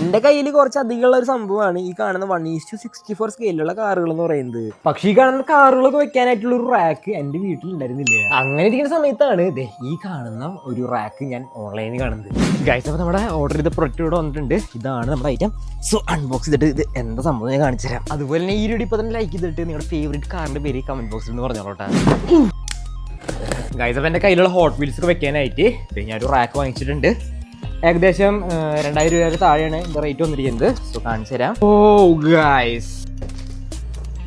എന്റെ കയ്യിൽ കുറച്ച് അധികമുള്ള ഒരു സംഭവമാണ് ഈ കാണുന്ന one is to sixty four സ്കെയിലുള്ള കാറുകൾ എന്ന് പറയുന്നത്. പക്ഷേ ഈ കാണുന്ന കാറുകളൊക്കെ വെക്കാനായിട്ടുള്ള ഒരു റാക്ക് എന്റെ വീട്ടിൽ ഉണ്ടായിരുന്നില്ല അങ്ങനെ ഇരിക്കുന്ന സമയത്താണ് ദേ ഈ കാണുന്ന ഒരു റാക്ക് ഞാൻ ഓൺലൈനിൽ കാണുന്നത്. ഗൈസ് അപ്പോൾ നമ്മുടെ ഓർഡർ ചെയ്ത പ്രൊഡക്റ്റ് ഇവിടെ വന്നിട്ടുണ്ട്. ഇതാണ് നമ്മുടെ ഐറ്റം സോ അൺബോക്സ് ചെയ്തിട്ട് ഇത് എന്താ സംഭവം ഞാൻ കാണിച്ചു തരാം. അതുപോലെ തന്നെ ഈ വീഡിയോ ഇപ്പൊ തന്നെ ലൈക്ക് ചെയ്തിട്ട് നിങ്ങളുടെ ഫേവറേറ്റ് കാറിന്റെ പേര് കമന്റ് ബോക്സിൽ എന്ന് പറഞ്ഞോട്ടെ ഗൈസ് അപ്പൊ എന്റെ കയ്യിലുള്ള ഹോട്ട് വീൽസ് ഒക്കെ വെക്കാനായിട്ട് ഞാൻ ഒരു റാക്ക് വാങ്ങിച്ചിട്ടുണ്ട്. ഏകദേശം രണ്ടായിരം രൂപയുടെ താഴെയാണ് ഇതിന്റെ റേറ്റ് വന്നിരിക്കുന്നത്. സോ കാണിച്ചു തരാം. ഓ ഗൈസ്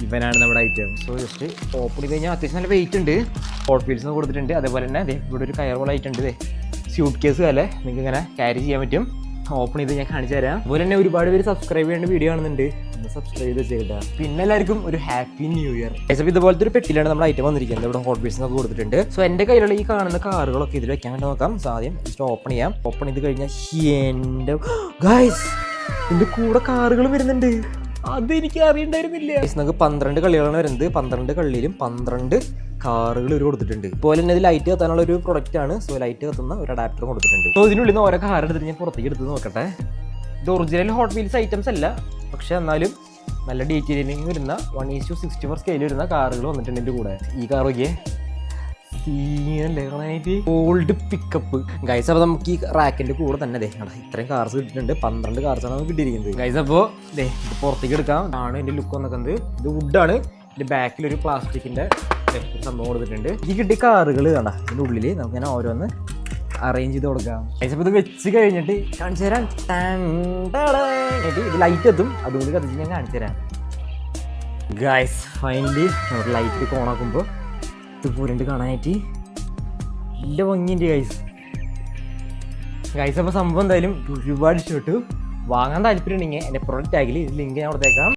ഇവനാണ് നമ്മുടെ ഐറ്റം സോ ജസ്റ്റ് ഓപ്പൺ ചെയ്ത് കഴിഞ്ഞാൽ അത്യാവശ്യം നല്ല വെയിറ്റ് ഉണ്ട്. ഹോട്ട് ഫീൽസ് കൊടുത്തിട്ടുണ്ട്. അതേപോലെ തന്നെ ഇവിടെ ഒരു കയർ പോലെ ആയിട്ടുണ്ട് സ്യൂട്ട് കേസ് അല്ലേ നിങ്ങൾക്ക് ഇങ്ങനെ ക്യാരി ചെയ്യാൻ പറ്റും. ഓപ്പൺ ചെയ്ത് ഞാൻ കാണിച്ചു തരാം. അതുപോലെ തന്നെ ഒരുപാട് പേര് സബ്സ്ക്രൈബ് ചെയ്യേണ്ട വീഡിയോ കാണുന്നുണ്ട്. ഒന്ന് സബ്സ്ക്രൈബ് ചെയ്ത് പിന്നെ എല്ലാവർക്കും ഒരു ഹാപ്പി ന്യൂ ഇയർ ഇതുപോലത്തെ ഒരു പെട്ടിലാണ് നമ്മുടെ ഐറ്റം വന്നിരിക്കുന്നത്. ഇവിടെ ഹോട്ട് ബീസ് ഒക്കെ കൊടുത്തിട്ടുണ്ട്. സോ എന്റെ കയ്യിലുള്ള ഈ കാണുന്ന കാറുകളൊക്കെ ഇതിൽ വെക്കാൻ വേണ്ടി നോക്കാം. ആദ്യം ജസ്റ്റ് ഓപ്പൺ ചെയ്യാം. ഓപ്പൺ ചെയ്ത് കഴിഞ്ഞാൽ എന്റെ ഇതിന്റെ കൂടെ കാറുകൾ വരുന്നുണ്ട്. അത് എനിക്ക് അറിയണ്ടായിരുന്നില്ല. നമുക്ക് പന്ത്രണ്ട് കളികളാണ് വരുന്നത്. പന്ത്രണ്ട് കളിയിലും പന്ത്രണ്ട് കാറുകൾ ഒരു കൊടുത്തിട്ടുണ്ട്. അതുപോലെ തന്നെ ഇത് ലൈറ്റ് കത്താനുള്ള ഒരു പ്രൊഡക്റ്റ് ആണ്. സോ ലൈറ്റ് കത്തുന്ന ഒരു അഡാപ്റ്റർ കൊടുത്തിട്ടുണ്ട്. സോ ഇതിനുള്ളിൽ നിന്ന് ഓരോ കാർ എടുത്തിട്ട് ഞാൻ പുറത്തേക്ക് എടുത്ത് നോക്കട്ടെ. ഇത് ഒറിജിനൽ ഹോട്ട് വീൽസ് ഐറ്റംസ് അല്ല. പക്ഷെ എന്നാലും നല്ല ഡീറ്റെയിലിംഗ് വരുന്ന one is to sixty four scale വരുന്ന കാറുകൾ വന്നിട്ടുണ്ട് എന്റെ കൂടെ. ഈ കാണാനായിട്ട്? ഓൾഡ് പിക്കപ്പ് ഗൈസ് അപ്പോൾ നമുക്ക് ഈ റാക്കിന്റെ കൂടെ തന്നെ ദേ എടാ ഇത്രയും കാർസ് കിട്ടിയിട്ടുണ്ട്. പന്ത്രണ്ട് കാർസാണ് നമുക്ക് കിട്ടിയിരിക്കുന്നത്. ഗൈസ് അപ്പോൾ ദേ ഇത് പുറത്തേക്ക് എടുക്കാം. ആണ് എന്റെ ലുക്ക് വന്നിരിക്കുന്നത്. ഇത് വുഡാണ് ഇതിന്റെ ബാക്കിലൊരു പ്ലാസ്റ്റിക്കിന്റെ സംഭവം കൊടുത്തിട്ടുണ്ട്. ഈ കിട്ടിയ കാറുകൾ കണ്ടാ അതിന്റെ ഉള്ളിൽ നമുക്ക് ഞാൻ ഓരോന്ന് അറേഞ്ച് ചെയ്ത് കൊടുക്കാം. ഇത് വെച്ച് കഴിഞ്ഞിട്ട് കാണിച്ചു തരാം. ഇത് ലൈറ്റ് എത്തും. അതുകൊണ്ട് കത്തിച്ച് ഞാൻ കാണിച്ചു തരാം. ഗൈസ് ഫൈനലി നമുക്ക് ലൈറ്റ് ഓണാക്കുമ്പോൾ പൂരണ്ട് കാണാനായിട്ട് നല്ല ഭംഗിയുണ്ട് ഗൈസ് ഗൈസ് അപ്പോൾ സംഭവം എന്തായാലും ഒരുപാട് ഇഷ്ടപ്പെട്ടു. വാങ്ങാൻ താല്പര്യം ഉണ്ടെങ്കിൽ എന്റെ പ്രൊഡക്റ്റ് ടാഗിൽ ലിങ്ക് ഞാൻ കൊടുത്തേക്കാം.